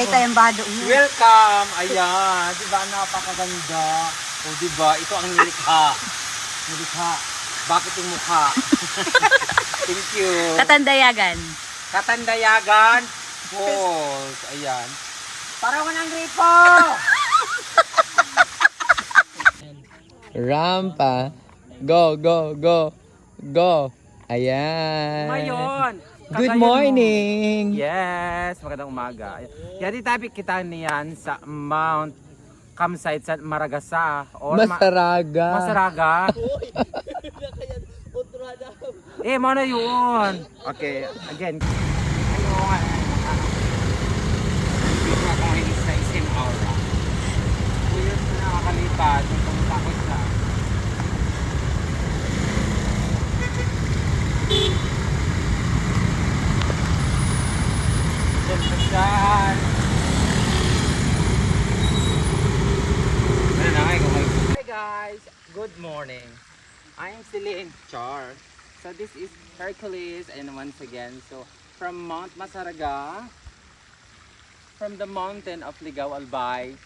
Ito yung bado. Welcome! Ayan, di ba napakaganda? O di ba, ito ang nilikha. Nilikha. Bakit yung mukha? Thank you. Katandayagan. Katandayagan Falls. Ayan. Parawan ang gripo! Rampa. Go, go, go. Go. Ayan. Ngayon. Good kagayan mo. morning. Yes, magandang umaga. Yan yung topic kita niyan sa Mount campsite sa Maragasa. Or Ma- Masaraga. Masaraga. eh, mo na yun. Okay, again. Ano nga? Dito ako ngayon sa Isim Aura. Na nakakalipat. Yung pumunta ko sa Siyempre Ano. Hi guys! Good morning! I'm Celine Char. So this is Hercules and once again, so from Mount Masaraga, from the mountain of Ligaw Albay,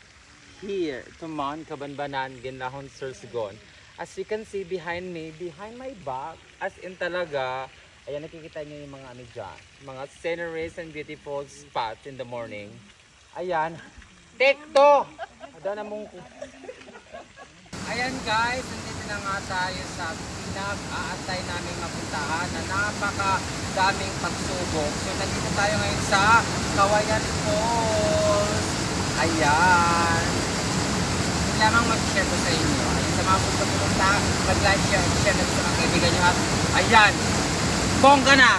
here to Mount Cabanbanan, Ginlahon, Sursugon. As you can see behind me, behind my back, as in talaga, ayan nakikita niyo yung mga ano dyan, mga sceneries and beautiful spots in the morning. Ayan, take two! Ada na mong Ayan guys, nandito na nga tayo sa pinag-aantay namin mapuntahan na napaka daming pagsubok. So nandito tayo ngayon sa Kawayan Falls. Ayan. Lamang mag-share ko sa inyo. Ayun sa mga gusto pumunta, mag-like, share, share na sa mga kaibigan nyo. At ayan, bongga na!